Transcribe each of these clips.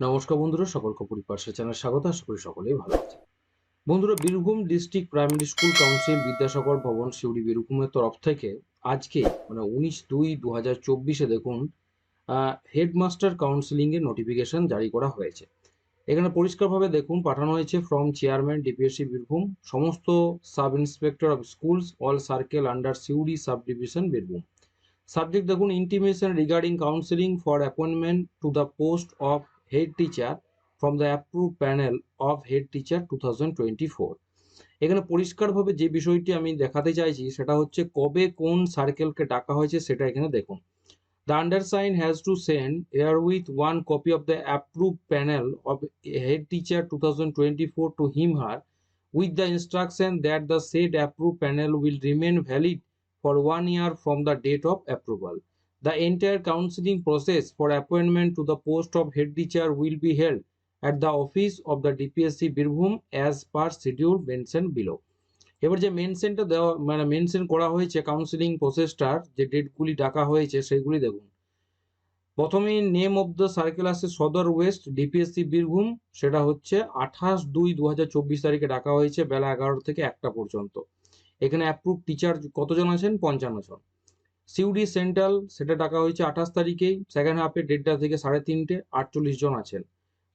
নমস্কার বন্ধুরা সকলকে পরিপার্শ্ব চ্যানেল স্বাগত, আশা করি সকলেই ভালো আছে বন্ধুরা, Birbhum district primary school council Vidyasagar Bhavan Suri বীরভূমের তরফ থেকে আজকে মানে উনিশ দুই দু হাজার চব্বিশে দেখুন হেডমাস্টার কাউন্সিলিংয়ের নোটিফিকেশন জারি করা হয়েছে। এখানে পরিষ্কারভাবে দেখুন, পাঠানো হয়েছে ফ্রম চেয়ারম্যান ডিপিএসসি বীরভূম, সমস্ত sub inspector of schools all circle under Suri sub division Birbhum. Subject দেখুন intimation regarding counselling for appointment to the post of head teacher from the approve panel of head teacher two four এখানে পরিষ্কারভাবে যে বিষয়টি আমি দেখাতে চাইছি, সেটা হচ্ছে কবে কোন সার্কেলকে ডাকা হয়েছে সেটা এখানে দেখুন the undersign has to send herewith one copy of the approve panel of head teacher two thousand four to him her with the instruction that the said approved panel will remain valid for one year from the date of approval. The entire counseling process for appointment to the post of head teacher will be held at the office of the DPSC Birbhum as per schedule mentioned below. এবার যে মেনশনটা দেওয়া মানে mention করা হয়েছে counselling প্রসেসটার যে ডেটগুলি ডাকা হয়েছে সেগুলি দেখুন। প্রথমেই নেম অফ দ্য সার্কেল আছে সদর ওয়েস্ট ডিপিএসসি বীরভূম সেটা হচ্ছে আঠাশ দুই দু তারিখে ডাকা হয়েছে বেলা এগারো থেকে একটা পর্যন্ত। এখানে অ্যাপ্রুভ টিচার কতজন আছেন? পঞ্চান্ন জন। সিউডি সেন্ট্রাল, সেটা ডাকা হয়েছে আঠাশ তারিখেই সেকেন্ড হাফে দেড়টা থেকে সাড়ে তিনটে আটচল্লিশ জন আছেন।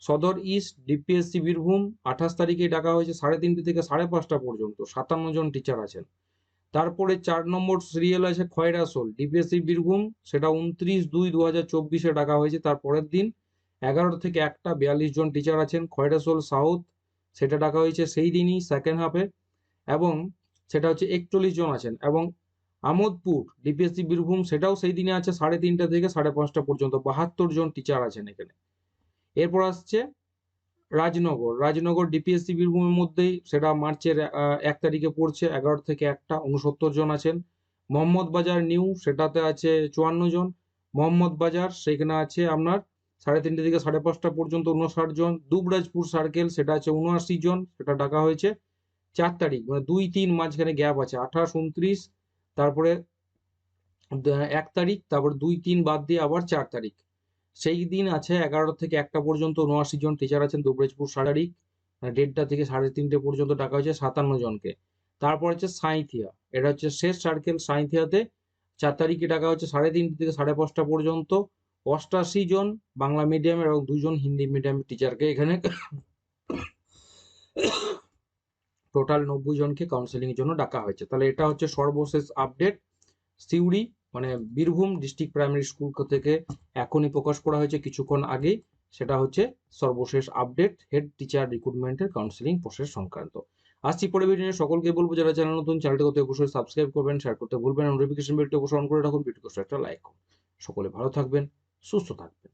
সদর ইস্ট, ডিপিএসসি, বীরভূম, আঠাশ তারিখে ডাকা হয়েছে সাড়ে তিনটে থেকে সাড়ে পাঁচটা পর্যন্ত, সাতান্ন জন টিচার আছেন। তারপরে চার নম্বর সিরিয়াল আছে খয়রাসোল ডিপিএসসি, বীরভূম, সেটা উনত্রিশ দুই দু হাজার চব্বিশে ডাকা হয়েছে, তার পরের দিন এগারোটা থেকে একটা বিয়াল্লিশ জন টিচার আছেন খয়রাসোল সাউথ, সেটা ডাকা হয়েছে সেই দিনই সেকেন্ড হাফে এবং সেটা হচ্ছে একচল্লিশ জন আছেন, এবং আমোদপুর ডিপিএসসি বীরভূম, সেটাও সেই দিনে আছে সাড়ে তিনটা থেকে সাড়ে পাঁচটা পর্যন্ত। বাহাত্তর জন টিচার আছেন এখানে। এরপর আসছে রাজনগর। রাজনগর ডিপিএসসি বীরভূমের মধ্যেই সেটা মার্চের এক তারিখে পড়ছে, এগারো থেকে একটা, উনসত্তর জন আছেন। মোহাম্মদ বাজার নিউ, সেটাতে আছে চুয়ান্ন জন। মোহাম্মদ বাজার, সেখানে আছে আপনার সাড়ে তিনটে থেকে সাড়ে পাঁচটা পর্যন্ত উনষাট জন। দুবরাজপুর সার্কেল সেটা আছে উনআশি জন, সেটা ডাকা হয়েছে চার তারিখ। মানে দুই তিন মাঝখানে গ্যাপ আছে। আঠাশ, উনত্রিশ তারপরে এক তারিখ, তারপর দুই, তিন বাদ দিয়ে আবার চার তারিখ। সেই দিন আছে এগারোটা থেকে একটা পর্যন্ত উনআশি জন টিচার আছেন, দুবরাজপুর সাড়ে তারিখ মানে দেড়টা থেকে সাড়ে তিনটে পর্যন্ত ডাকা হয়েছে সাতান্ন জনকে। তারপর হচ্ছে সাঁইথিয়া, এটা হচ্ছে শেষ সার্কেল সাঁইথিয়াতে, চার তারিখে ডাকা হচ্ছে সাড়ে তিনটে থেকে সাড়ে পাঁচটা পর্যন্ত। অষ্টাশি জন বাংলা মিডিয়ামের এবং দুজন হিন্দি মিডিয়ামের টিচারকে এখানে টোটাল নব্বই জনকে কাউন্সেলিং এর জন্য ডাকা হয়েছে। তাহলে এটা হচ্ছে সর্বশেষ আপডেট সিউড়ি মানে বীরভূম ডিস্ট্রিক্ট প্রাইমারি স্কুল থেকে এখনই প্রকাশ করা হয়েছে, কিছুক্ষণ আগেই। সেটা হচ্ছে সর্বশেষ আপডেট হেড টিচার রিক্রুটমেন্টের কাউন্সেলিং প্রসেস সংক্রান্ত। আসছি পরে ভিডিও সকলকে বলব, যারা চ্যানেল নতুন চ্যানেলটি করতে অবশ্যই সাবস্ক্রাইব করবেন শেয়ার করতে ভুলবেন নোটিফিকেশন বেলটি অবশ্যই অন করে রাখুন। ভিডিওকে একটা লাইক করুন। সকলে ভালো থাকবেন, সুস্থ থাকবেন।